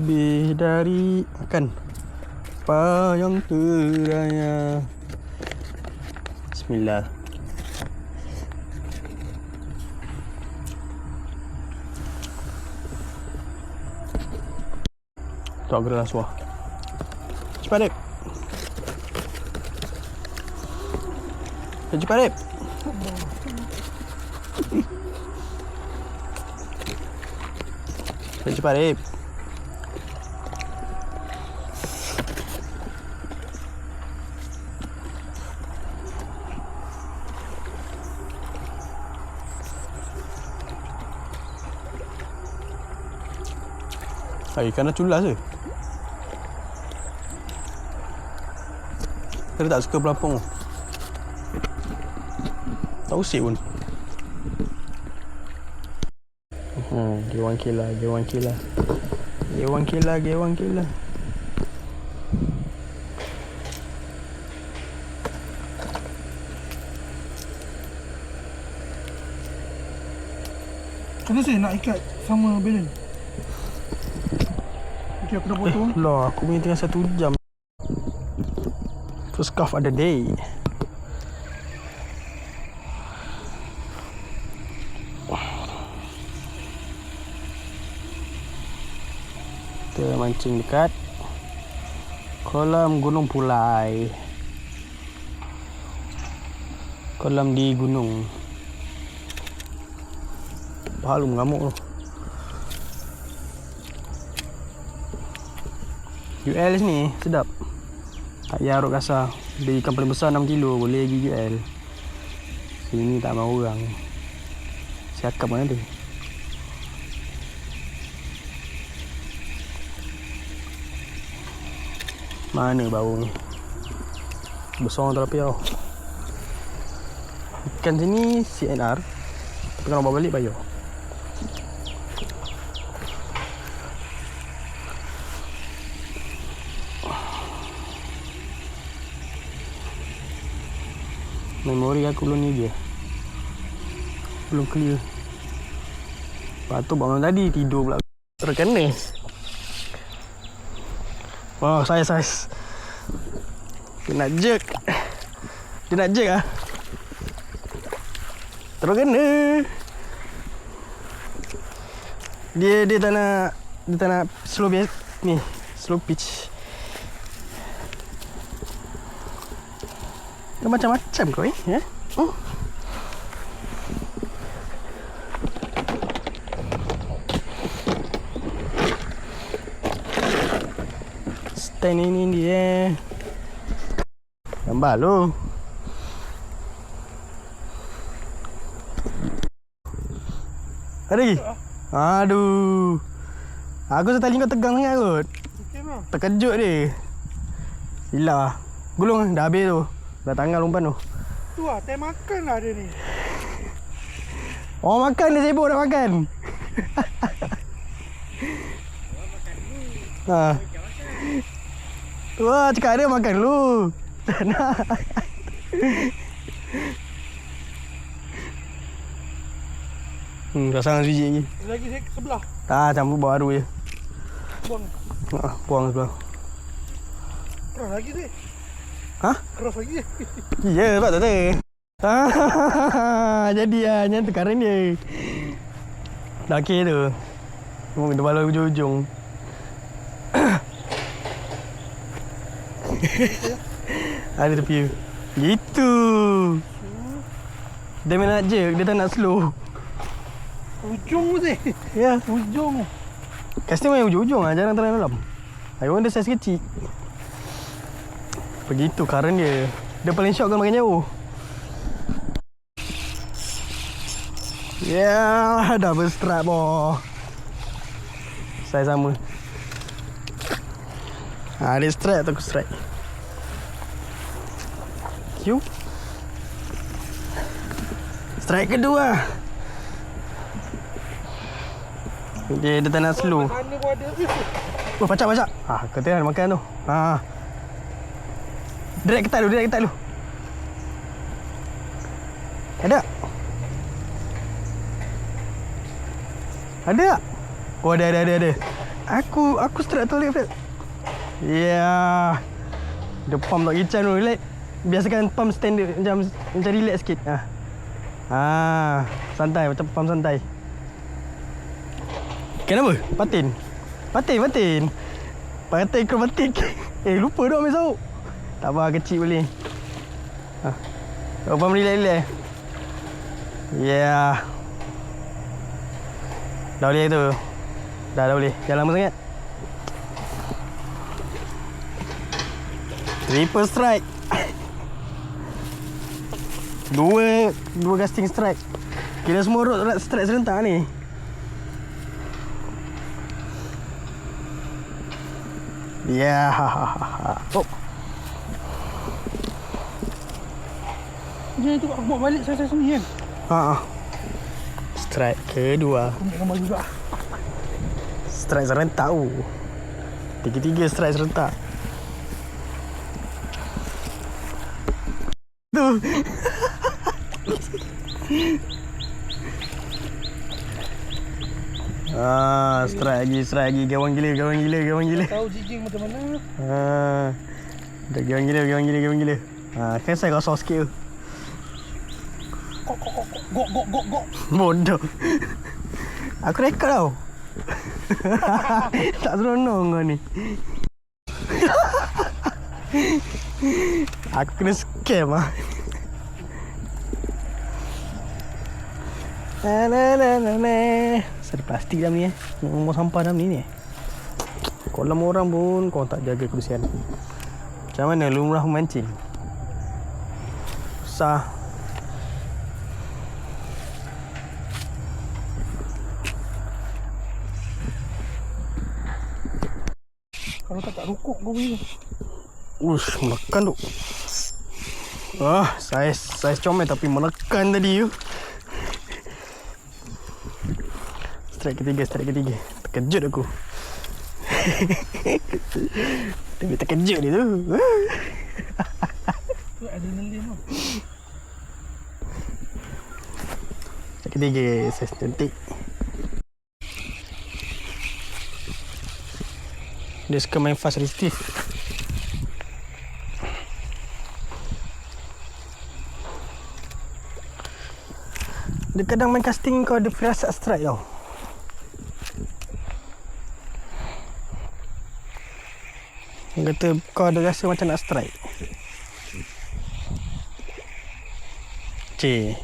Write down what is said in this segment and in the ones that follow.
Lebih dari makan. Apa yang teraya? Bismillah. Tu aku dah suah Cepat Dip Cepat Dip Cepat Dip Ah, ikan dah culas ke? Dia tak suka pelapung Tak usik pun Hmm, G1 kila, G1 kila G1 kila, G1 kila Kenapa saya nak ikat sama belen? Okay, aku dah Eh, potong. lah aku punya tengah satu jam. First scarf of the day. Kita mancing dekat Kolam Gunung Pulai. Kolam di gunung. Pahala mengamuk tu UL sini sedap. Tak payah arut kasar. Dia ikan paling besar 6 kilo boleh pergi UL. Sini tak mau orang. Siakap mana dia? Mana bau ni? Besar tak tapi tau. Ikan sini CNR. Tapi kalau bawa balik bayar. Memori aku belum ni je Belum clear. Lepas tu bangun tadi tidur pula. Terkena. Wow saya saiz Dia nak jerk. Dia nak jerk ah. Terus kena Dia dia tak nak Dia tak nak slow Ni Slow pitch Dia macam-macam kau eh ya? Hmm. Stand ini dia Gambar lu Ada lagi? Aduh Aku rasa tali kau tegang sangat kot. Terkejut dia Hilang Gulung dah habis tu Dah tangan umpan tu Tu lah, time makan lah dia ni. Orang makan dia sibuk nak makan ha. Wah cakap dia makan dulu Tak nak Hmm, dah sangat biji lagi Lagi sebelah. Tak, campur baru je Buang. ha, Buang sebelah Keras lagi saya. Ha? Keras lagi. Ya, sebab tak ada. Ah, jadi ah, yang tekaran dia. Dah okey tu. Oh, dia balau ujung-ujung. ada tepi. Gitu. Dia main nak jerk, dia tak nak slow. Ujung tu. Ya, Ujung. Casting main ujung-ujung ah, jarang terang dalam. Haiwan dia saiz kecil. Begitu current dia. Dia paling shock kalau makan jauh. Ya, yeah, double strap boh. Saya sama. Ha, dia strike atau aku strike. Q. Strike kedua. Dia, dia tak nak slow. Oh, pacak, pacak. Ah, tengok makan tu. Ha. Direct ketat dulu, direct ketat dulu. Ada? Ada? Oh, ada, ada, ada, ada. Aku aku strike toilet Fred. Ya. Yeah. Dia pump tak kicam tu. Relax. Biasakan pump standard macam macam relax sikit. Ha. Ah, santai macam pump santai. Kenapa? Patin. Patin, patin. Patin akrobatik. Eh, lupa dah ambil sauk. Tak apa, kecil boleh. Ha. Relax, relax. Ya. Yeah. Dah boleh tu. Dah, dah boleh. Jangan lama sangat. Triple strike. Dua dua casting strike. Kira semua rod rod strike serentak ni. Yeah. Oh, Jangan tu aku bawa balik saya sini kan. ha. ah. Strike kedua. Aku ambil gambar juga. Strike serentak tu. Tiga-tiga strike serentak. Tu. ah, strike lagi, strike lagi. Gawang gila, gawang gila, gawang gila. Tahu jijing macam mana? Ah. Dah gawang gila, gawang gila, gawang gila. Ah, kan saya kosong sikit tu. Gok gok gok gok. Bodoh. Aku rekod tau. tak seronok kau ni. Aku kena scam ah. Na na na na na. Ada plastik dalam ni eh. Buang sampah dalam ni ni. eh. Kolam orang pun kau tak jaga kebersihan. Macam mana lumrah memancing? Susah. Kalau tak tak rukuk kau ni. Ush, menekan tu. Ah, saiz saiz comel tapi menekan tadi tu. Strike ketiga, strike ketiga. Terkejut aku. tapi terkejut dia tu. Tu adrenalin tu. Strike ketiga, saiz cantik. Dia suka main fast resistive. Dia kadang main casting kau ada firasat strike tau. Dia kata kau ada rasa macam nak strike. Cik.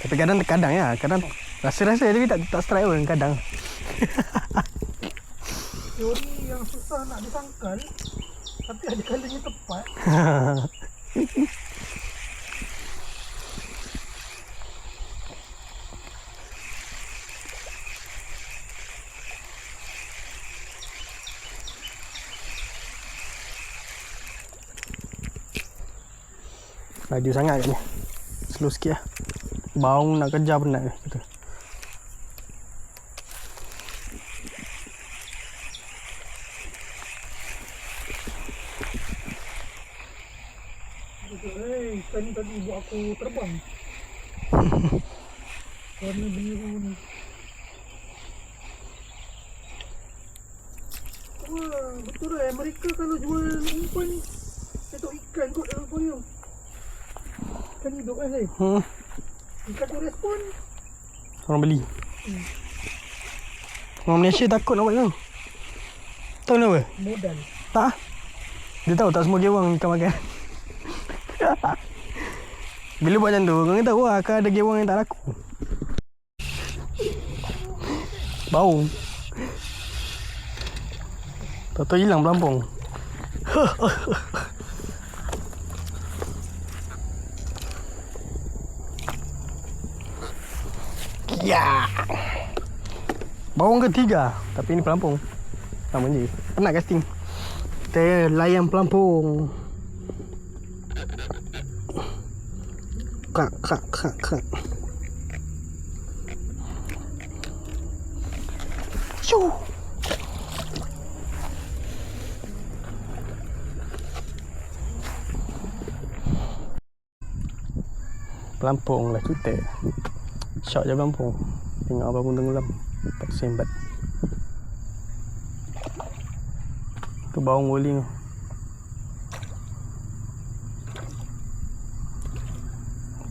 Tapi kadang kadang ya, kadang rasa-rasa tapi tak tak strike pun kadang. Yang susah nak disangkal. Tapi ada kalanya tepat. Laju sangat kat ni. Slow sikit lah. Bau nak kejar penat ni. Kata. Hei, ikan ni tadi buat aku terbang. Warna biru ni. Wah, betul lah. Mereka kalau jual umpan, cetok ikan kot dalam koyo. Ikan hidup kan, saya. Hmm. Ikan tu respon. Orang beli. Orang Malaysia takut nak buat tu. Tahu kenapa? Modal. Tak. Dia tahu tak semua gewang ikan makan. Bila buat macam tu, kau tahu lah akan ada gewang yang tak laku. Bau. Tahu-tahu hilang pelampung. Ya. Bawang ketiga, tapi ini pelampung. Sama je. Penat casting. Kita layan pelampung. Kak, kak, kak, kak. Shoo. Pelampung lah kita. Shot je pelampung. Tengok apa pun tenggelam. Tak sembat. Tu bawang rolling tu.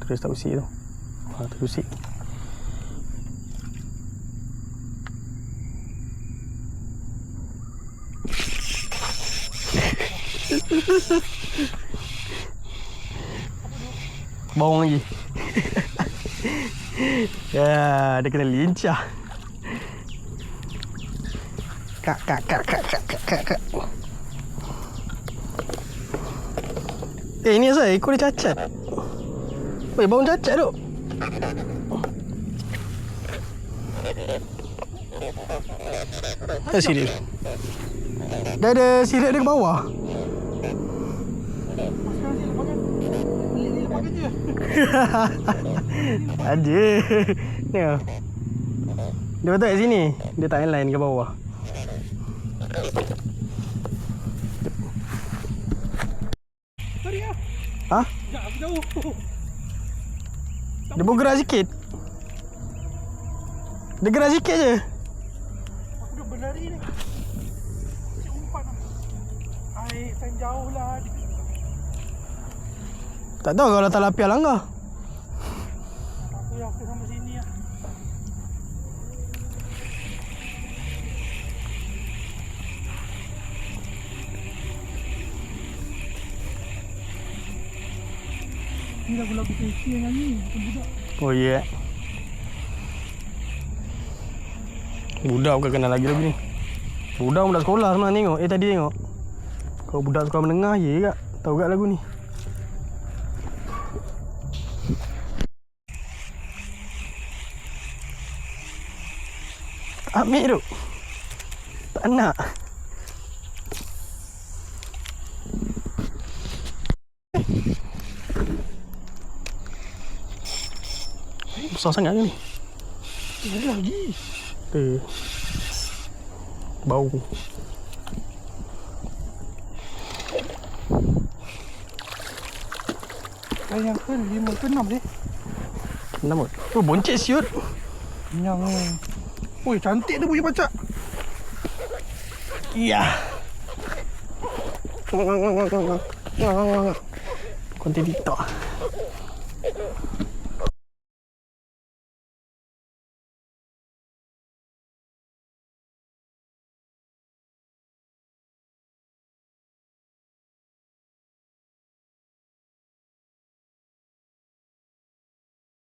Terus tak usik tu. Ha, terus usik. Bawang lagi. ya, dia kena lincah. Kak, kak, kak, kak, kak, kak, kak, kak. Eh, ini saya ekor dia cacat. Weh, bawang cacat tu. Eh, sirip. Dah ada sirip dia ke bawah. Ada. Ni. ah. Dia betul kat sini. Dia tak line ke bawah. Tarik lah. Ha? Sekejap aku jauh. Dia bergerak sikit. Dia gerak sikit je. Aku dah berlari ni. Cik umpan lah. Air jauh lah. Tak tahu kalau talapia langgar. Aku yang aku sama sini Ni lagu-lagu kecil yang nyanyi. Bukan budak. Oh ya. Yeah. Budak bukan kenal lagi lagi ni. Budak budak sekolah sebenarnya tengok. Eh tadi tengok. Kalau budak sekolah menengah ya kak. Tahu kak lagu ni. Ambil tu. Tak nak. Besar sangat ke ni? Ada lagi. Eh. Bau. Yang ke lima ke enam ni. Nama. Oh, boncet siut. Yang Oi, cantik tu bunyi pacak. Ya. Konten TikTok.